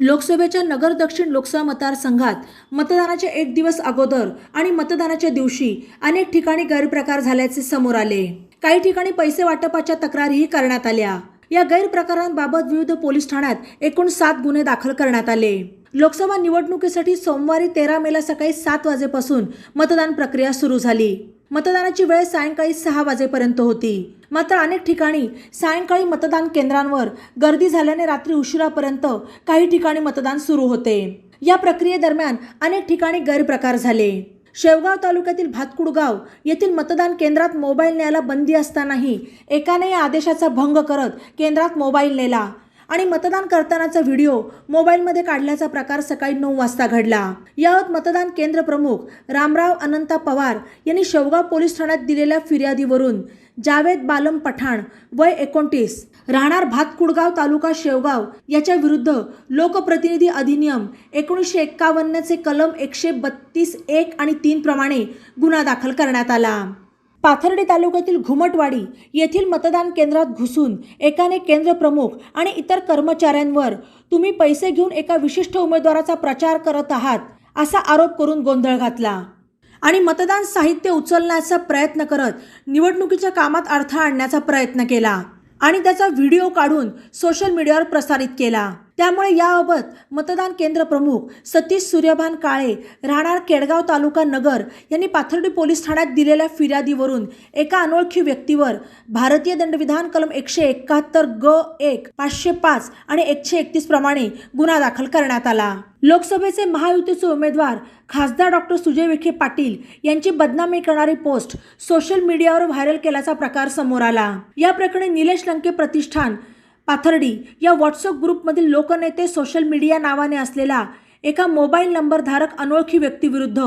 लोकसभेच्या नगर दक्षिण लोकसभा मतदारसंघात मतदानाच्या एक दिवस अगोदर आणि मतदानाच्या दिवशी अनेक ठिकाणी गैरप्रकार झाल्याचे समोर आले. काही ठिकाणी पैसे वाटपाच्या तक्रारीही करण्यात आल्या. या गैरप्रकारांबाबत विविध पोलीस ठाण्यात एकूण सात गुन्हे दाखल करण्यात आले. लोकसभा निवडणुकीसाठी सोमवारी तेरा मेला सकाळी सात वाजेपासून मतदान प्रक्रिया सुरू झाली. मतदानाची वेळ सायंकाळी सहा वाजेपर्यंत होती. मात्र अनेक ठिकाणी सायंकाळी मतदान केंद्रांवर गर्दी झाल्याने रात्री उशिरापर्यंत काही ठिकाणी मतदान सुरू होते. या प्रक्रियेदरम्यान अनेक ठिकाणी गैरप्रकार झाले. शेवगाव तालुक्यातील भातकुडगाव येथील मतदान केंद्रात मोबाईल न्यायला बंदी असतानाही एकाने या आदेशाचा भंग करत केंद्रात मोबाईल नेला. आणि मतदान करतानाचा व्हिडिओ मोबाईलमध्ये काढल्याचा प्रकार सकाळी नऊ वाजता घडला. यावर मतदान केंद्र प्रमुख रामराव अनंता पवार यांनी शेवगाव पोलीस ठाण्यात दिलेल्या फिर्यादीवरून जावेद बालम पठाण वय एकोणतीस राहणार भातकुडगाव तालुका शेवगाव याच्या विरुद्ध लोकप्रतिनिधी अधिनियम एकोणीसशे एक्कावन्नचे कलम एकशे बत्तीस एक आणि तीन प्रमाणे गुन्हा दाखल करण्यात आला. पाथर्डी तालुक्यातील घुमटवाडी येथील मतदान केंद्रात घुसून एकाने केंद्र प्रमुख आणि इतर कर्मचाऱ्यांवर तुम्ही पैसे घेऊन एका विशिष्ट उमेदवाराचा प्रचार करत आहात असा आरोप करून गोंधळ घातला. आणि मतदान साहित्य उचलण्याचा प्रयत्न करत निवडणुकीच्या कामात अडथळा आणण्याचा प्रयत्न केला आणि त्याचा व्हिडिओ काढून सोशल मीडियावर प्रसारित केला. त्यामुळे याबाबत मतदान केंद्र प्रमुख सतीश सूर्यभान काळे राहणार केडगाव तालुका नगर यांनी पाथर्डी पोलीस ठाण्यात दिलेल्या फिर्यादीवरून एका अनोळखी व्यक्तीवर भारतीय दंडविधान कलम एकशे एकाहत्तर ग एक पाचशे पाच आणि एकशे एकतीस प्रमाणे गुन्हा दाखल करण्यात आला. लोकसभेचे महायुतीचे उमेदवार खासदार डॉक्टर सुजय विखे पाटील यांची बदनामी करणारी पोस्ट सोशल मीडियावर व्हायरल केल्याचा प्रकार समोर आला. या प्रकरणी निलेश लंके प्रतिष्ठान पाथर्डी या व्हॉट्सअप ग्रुपमधील लोकनेते सोशल मीडिया नावाने असलेला एका मोबाईल नंबरधारक अनोळखी व्यक्तीविरुद्ध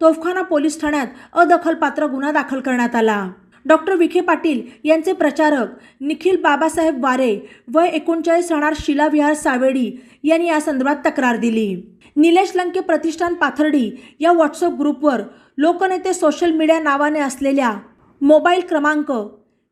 तोफखाना पोलीस ठाण्यात अदखलपात्र गुन्हा दाखल करण्यात आला. डॉक्टर विखे पाटील यांचे प्रचारक निखिल बाबासाहेब वारे वय एकोणचाळीस राहणार शिला विहार सावेडी यांनी या संदर्भात तक्रार दिली. निलेश लंके प्रतिष्ठान पाथर्डी या व्हॉट्सअप ग्रुपवर लोकनेते सोशल मीडिया नावाने असलेल्या मोबाईल क्रमांक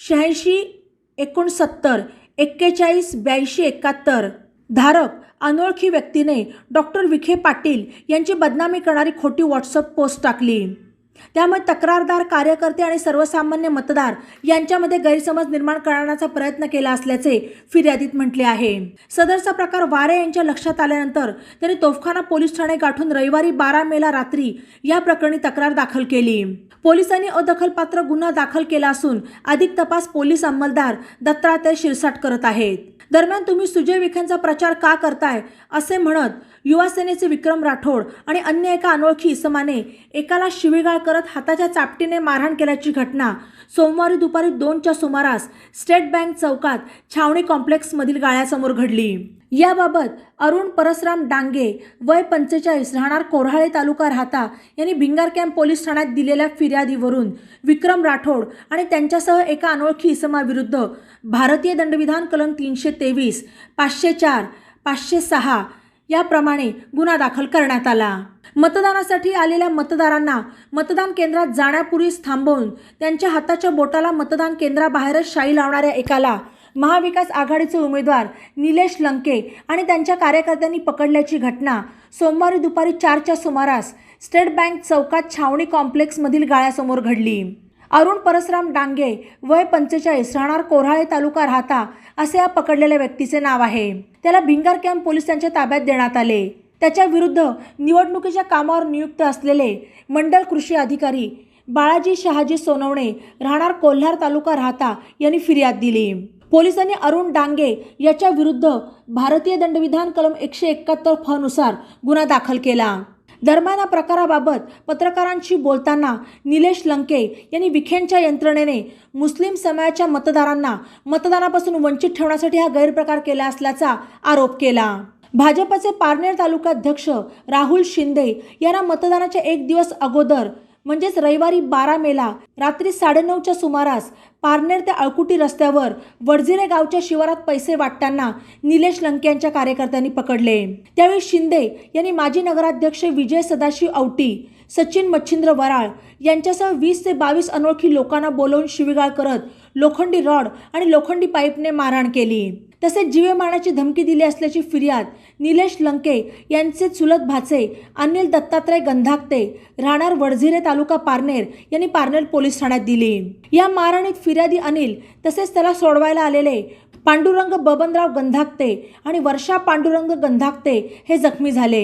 शहाऐंशी एकोणसत्तर एक्केचाळीस ब्याऐंशी एकाहत्तर. धारक अनोळखी व्यक्तीने डॉक्टर विखे पाटील यांची बदनामी करणारी खोटी व्हॉट्सअप पोस्ट टाकली. त्यामुळे तक्रारदार कार्यकर्ते आणि सर्वसामान्य मतदार यांच्यामध्ये गैरसमज निर्माण करण्याचा प्रयत्न केला असल्याचे फिर्यादीत म्हटले आहे. सदरचा प्रकार वारे यांच्या लक्षात आल्यानंतर त्यांनी तोफखाना पोलीस ठाणे गाठून रविवारी बारा मेला रात्री या प्रकरणी तक्रार दाखल केली. पोलिसांनी अदखलपात्र गुन्हा दाखल केला असून अधिक तपास पोलीस अंमलदार दत्तात्रय शिरसाट करत आहेत. दरम्यान तुम्ही सुजय विखेंचा प्रचार का करताय असे म्हणत युवा सेनेचे विक्रम राठोड आणि अन्य एका अनोळखी इसमाने एकाला शिवीगाळ करत हाताच्या चापटीने मारहाण केल्याची घटना. सोमवारी दुपारी दोनच्या सुमारास स्टेट बँक चौकात छावणी कॉम्प्लेक्समधील गाळ्यासमोर घडली. याबाबत अरुण परसराम डांगे वय पंचेचाळीस राहणार कोऱ्हाळे तालुका राहता यांनी भिंगार कॅम्प पोलीस ठाण्यात दिलेल्या फिर्यादीवरून विक्रम राठोड आणि त्यांच्यासह एका अनोळखी इसमाविरुद्ध भारतीय दंडविधान कलम तीनशे तेवीस पाचशे चार पाचशे सहा याप्रमाणे गुन्हा दाखल करण्यात आला. मतदानासाठी आलेल्या मतदारांना मतदान केंद्रात जाण्यापूर्वीच थांबवून त्यांच्या हाताच्या बोटाला मतदान केंद्राबाहेरच शाई लावणाऱ्या एकाला महाविकास आघाडीचे उमेदवार निलेश लंके आणि त्यांच्या कार्यकर्त्यांनी पकडल्याची घटना सोमवारी दुपारी चारच्या सुमारास स्टेट बँक चौकात छावणी कॉम्प्लेक्समधील गाळ्यासमोर घडली. अरुण परसराम डांगे वय पंचेचाळीस राहणार कोराळे तालुका राहता असे या पकडलेल्या व्यक्तीचे नाव आहे. त्याला भिंगार कॅम्प पोलिसांच्या ताब्यात देण्यात आले. त्याच्या विरुद्ध निवडणुकीच्या कामावर नियुक्त असलेले मंडल कृषी अधिकारी बाळाजी शहाजी सोनवणे राहणार कोल्हार तालुका राहता यांनी फिर्याद दिली. पोलिसांनी अरुण डांगे याच्या विरुद्ध भारतीय दंडविधान कलम एकशे एकाहत्तर फनुसार गुन्हा दाखल केला. दरम्यान या प्रकाराबाबत पत्रकारांशी बोलताना निलेश लंके यांनी विखेंच्या यंत्रणेने मुस्लिम समाजाच्या मतदारांना मतदानापासून वंचित ठेवण्यासाठी हा गैरप्रकार केला असल्याचा आरोप केला. भाजपचे पारनेर तालुकाध्यक्ष राहुल शिंदे यांना मतदानाच्या एक दिवस अगोदर म्हणजेच रविवारी बारा मेला रात्री साडेनऊच्या सुमारास पारनेर ते अळकुटी रस्त्यावर वडझिरे गावच्या शिवारात पैसे वाटताना निलेश लंके यांच्या कार्यकर्त्यांनी पकडले. त्यावेळी शिंदे यांनी माजी नगराध्यक्ष विजय सदाशिव औटी सचिन मच्छिंद्र वराळ यांच्यासह वीस ते बावीस अनोळखी लोकांना बोलवून शिवीगाळ करत लोखंडी रॉड आणि लोखंडी पाईपने मारहाण केली. तसेच जीवे मारण्याची धमकी दिली असल्याची फिर्याद निलेश लंके यांचे चुलत भाचे अनिल दत्तात्रय गंधाकते राहणार वडझिरे तालुका पारनेर यांनी पारनेर पोलीस ठाण्यात दिली. या मारहाणीत फिर्यादी अनिल तसेच त्याला सोडवायला आलेले. पांडुरंग बबनराव गंधाकते आणि वर्षा पांडुरंग गंधाकते हे जखमी झाले.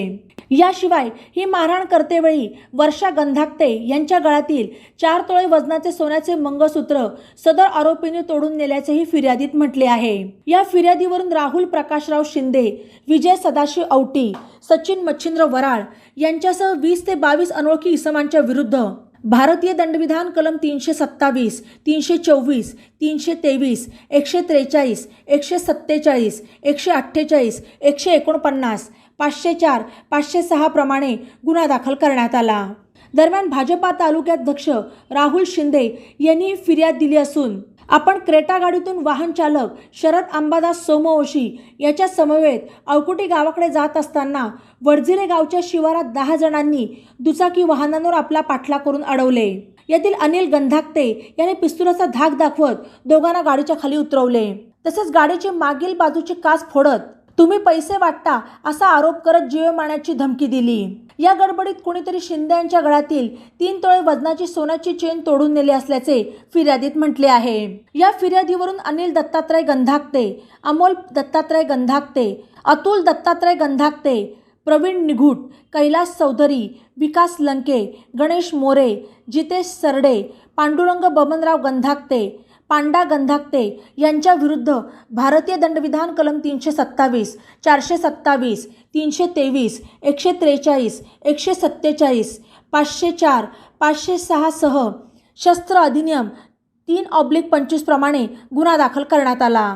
याशिवाय ही मारहाण करतेवेळी वर्षा गंधाकते यांच्या गळ्यातील चार तोळे वजनाचे सोन्याचे मंगळसूत्र सदर आरोपीने तोडून नेल्याचेही फिर्यादीत म्हटले आहे. या फिर्यादीवरून राहुल प्रकाशराव शिंदे विजय सदाशिव औटी सचिन मच्छिंद्र वराळ यांच्यासह वीस ते बावीस अनोळखी इसमांच्या विरुद्ध भारतीय दंडविधान कलम तीनशे सत्तावीस तीनशे चोवीस तीनशे तेवीस एकशे त्रेचाळीस एकशे सत्तेचाळीस एकशे अठ्ठेचाळीस एकशे एकोणपन्नास पाचशे चार पाचशे सहाप्रमाणे गुन्हा दाखल करण्यात आला. दरम्यान भाजपा तालुक्याध्यक्ष राहुल शिंदे यांनी फिर्याद दिली असून आपण क्रेटा गाडीतून वाहन चालक शरद अंबादास सोमवंशी याच्या समवेत अवकुटी गावाकडे जात असताना वडझिरे गावच्या शिवारात दहा जणांनी दुचाकी वाहनांवर आपला पाठलाग करून अडवले. यातील अनिल गंधाकते याने पिस्तुलाचा धाक दाखवत दोघांना गाडीच्या खाली उतरवले. तसेच गाडीचे मागील बाजूचे काच फोडत तुम्ही पैसे वाटता असा आरोप करत जीवे मारण्याची धमकी दिली. या गडबडीत कोणीतरी शिंदे यांच्या गळ्यातील तीन तोळे वजनाची सोन्याची चेन तोडून नेली असल्याचे फिर्यादीत म्हटले आहे. या फिर्यादीवरून अनिल दत्तात्रय गंधाकते अमोल दत्तात्रय गंधाकते अतुल दत्तात्रय गंधाकते प्रवीण निघुट कैलास चौधरी विकास लंके गणेश मोरे जितेश सरडे पांडुरंग बबनराव गंधाकते पांडा गंधाकते यांच्या विरुद्ध भारतीय दंडविधान कलम तीनशे सत्तावीस चारशे सत्तावीस तीनशे तेवीस एकशे त्रेचाळीस एकशे सत्तेचाळीस पाचशे चार पाचशे सहासह शस्त्र अधिनियम तीन ऑब्लिक पंचवीसप्रमाणे गुन्हा दाखल करण्यात आला.